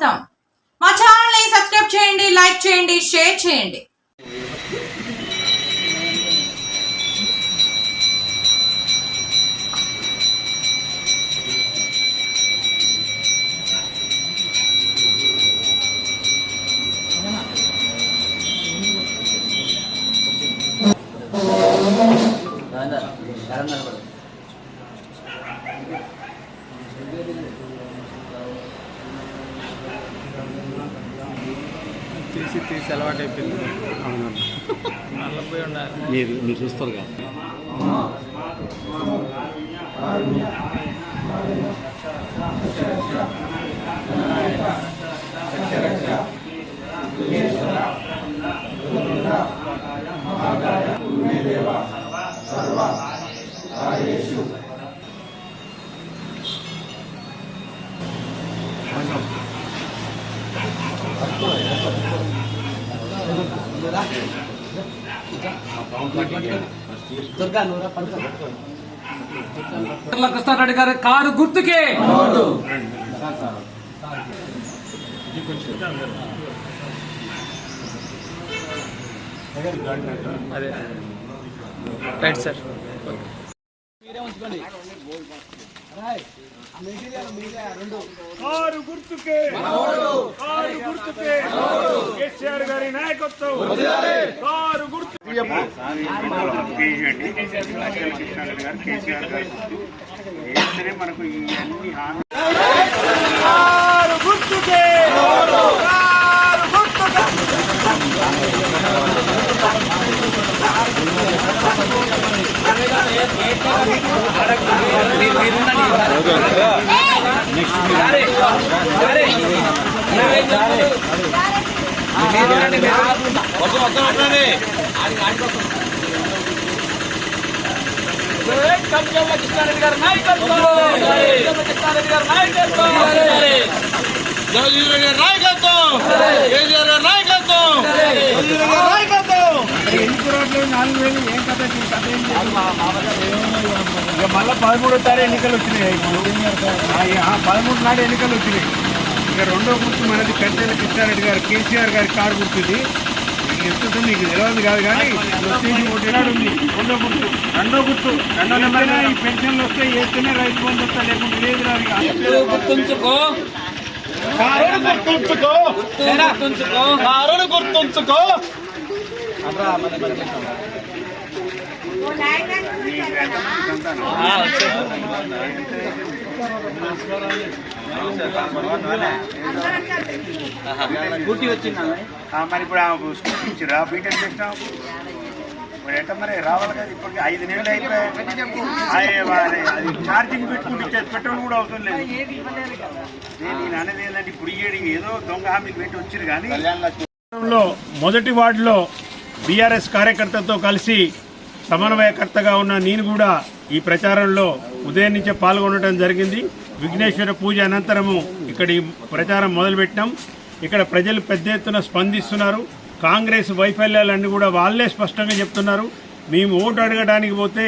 స్వాగతం మా ఛానల్ని సబ్స్క్రైబ్ చేయండి లైక్ చేయండి షేర్ చేయండి. తీసి తీసి అలవాటు అయిపోయింది నల్లపోయి ఉండాలి మీరు మీరు చూస్తారు కదా కృష్ణారెడ్డి గారి కారు గుర్తుకే. అదే. Right sir. కారు గుర్తుకే. కారు గుర్తుకే. కేసీఆర్ గారి నాయకత్వం. కారు గుర్తు మనకు ఈ అన్ని హామీ కారు గుర్తుకే కారు గుర్తుకే కృష్ణారెడ్డి గారి నాయకత్వం కృష్ణారెడ్డి గారి నాయకత్వం ఎన్ని రోడ్లు నాలుగు వేలు ఏం కథ ఈ కథ ఏం ఇక మళ్ళా పదమూడో తారీఖు ఎన్నికలు వచ్చినాయి. ఇప్పుడు పదమూడు నాడు ఎన్నికలు వచ్చినాయి. ఇక రెండో గుర్తు మనది కంచెల కృష్ణారెడ్డి గారు కేసీఆర్ గారి కారు గుర్తుంది. మీకు చెప్తుంటే మీకు తెలియదు కాదు కానీ వచ్చేసి ఉంది. రెండో గుర్తు. రెండో గుర్తు. రెండో నెంబర్ ఈ పెన్షన్లు వస్తే వేస్తేనే రైతు బంధు వస్తా లేకుంటే లేదు రాదు. గుర్తుంచుకో? కారును గుర్తుంచుకో. గుర్తుంచుకో? కారును గుర్తుంచుకో. గుర్తి వచ్చిందా మరి ఇప్పుడు ఆమెకు స్కూల్ ఇచ్చిరా బీటెక్ చేసినాం ఇప్పుడు ఎట్ట మరి రావాలి కదా ఇప్పటికి ఐదు నెలలు అయిపోయాయి అది అది ఛార్జింగ్ పెట్టుకుంటే పెట్రోల్ కూడా అవసరం లేదు నేను అనేది ఏంటంటే ఇప్పుడు ఇయ్యడి ఏదో దొంగ హామీలు పెట్టి వచ్చారు కానీ మొదటి వార్డులో బీఆర్ఎస్ కార్యకర్తలతో కలిసి సమన్వయకర్తగా ఉన్న నేను కూడా ఈ ప్రచారంలో ఉదయం నుంచే పాల్గొనడం జరిగింది. విఘ్నేశ్వర పూజ అనంతరము ఇక్కడ ఈ ప్రచారం మొదలుపెట్టాం. ఇక్కడ ప్రజలు పెద్ద ఎత్తున స్పందిస్తున్నారు. కాంగ్రెస్ వైఫల్యాలన్నీ కూడా వాళ్ళే స్పష్టంగా చెప్తున్నారు. మేము ఓటు అడగడానికి పోతే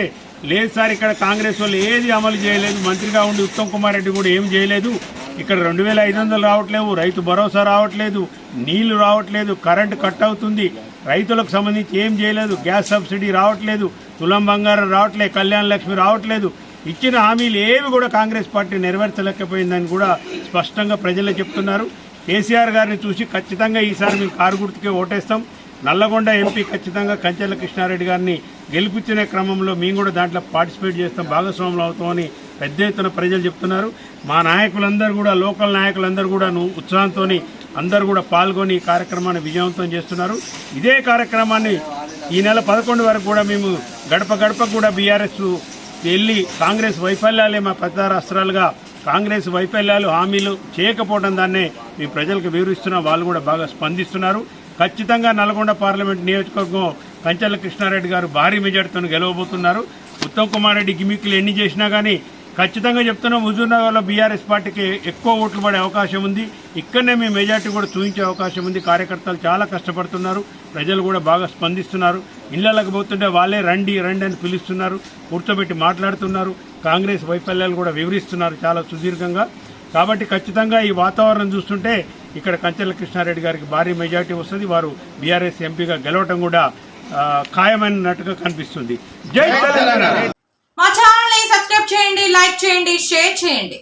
లేదు సార్ ఇక్కడ కాంగ్రెస్ వాళ్ళు ఏది అమలు చేయలేదు. మంత్రిగా ఉండి ఉత్తమ్ కుమార్ రెడ్డి కూడా ఏం చేయలేదు. ఇక్కడ రెండు వేల ఐదు వందలు రావట్లేవు రైతు భరోసా రావట్లేదు నీళ్ళు రావట్లేదు కరెంటు కట్ అవుతుంది. రైతులకు సంబంధించి ఏం చేయలేదు గ్యాస్ సబ్సిడీ రావట్లేదు తులం బంగారం రావట్లేదు కళ్యాణ లక్ష్మి రావట్లేదు. ఇచ్చిన హామీలు ఏవి కూడా కాంగ్రెస్ పార్టీ నెరవేర్చలేకపోయిందని కూడా స్పష్టంగా ప్రజలే చెప్తున్నారు. కేసీఆర్ గారిని చూసి ఖచ్చితంగా ఈసారి మేము కారు గుర్తుకే ఓటేస్తాం. నల్లగొండ ఎంపీ ఖచ్చితంగా కంచెల కృష్ణారెడ్డి గారిని గెలిపించిన క్రమంలో మేము కూడా దాంట్లో పార్టిసిపేట్ చేస్తాం భాగస్వాములు అవుతామని పెద్ద ఎత్తున ప్రజలు చెప్తున్నారు. మా నాయకులందరూ కూడా లోకల్ నాయకులందరూ కూడా ఉత్సాహంతో అందరూ కూడా పాల్గొని ఈ కార్యక్రమాన్ని విజయవంతం చేస్తున్నారు. ఇదే కార్యక్రమాన్ని ఈ నెల పదకొండు వరకు కూడా మేము గడప గడప కూడా బీఆర్ఎస్ వెళ్ళి కాంగ్రెస్ వైఫల్యాలే మా ప్రచారాస్త్రాలుగా కాంగ్రెస్ వైఫల్యాలు హామీలు చేయకపోవడం దాన్నే మీ ప్రజలకు వివరిస్తున్న వాళ్ళు కూడా బాగా స్పందిస్తున్నారు. ఖచ్చితంగా నల్గొండ పార్లమెంట్ నియోజకవర్గం కంచెల కృష్ణారెడ్డి గారు భారీ మెజార్టీతో గెలవబోతున్నారు. ఉత్తమ్ కుమార్ రెడ్డి గిమిక్లు ఎన్ని చేసినా కానీ ఖచ్చితంగా చెప్తున్నాం హుజూర్నగర్లో బీఆర్ఎస్ పార్టీకి ఎక్కువ ఓట్లు పడే అవకాశం ఉంది. ఇక్కడనే మీ మెజార్టీ కూడా చూపించే అవకాశం ఉంది. కార్యకర్తలు చాలా కష్టపడుతున్నారు. ప్రజలు కూడా బాగా స్పందిస్తున్నారు. ఇళ్ళలకు పోతుంటే వాళ్ళే రండి రండి అని పిలుస్తున్నారు. కూర్చోబెట్టి మాట్లాడుతున్నారు. కాంగ్రెస్ వైఫల్యాలు కూడా వివరిస్తున్నారు చాలా సుదీర్ఘంగా. కాబట్టి ఖచ్చితంగా ఈ వాతావరణం చూస్తుంటే ఇక్కడ కంచెల కృష్ణారెడ్డి గారికి భారీ మెజార్టీ వస్తుంది. వారు బీఆర్ఎస్ ఎంపీగా గెలవటం కూడా ఖాయమైనట్టుగా కనిపిస్తుంది. జై తెలంగాణ! మా ఛానల్ని సబ్స్క్రైబ్ చేయండి లైక్ చేయండి షేర్ చేయండి.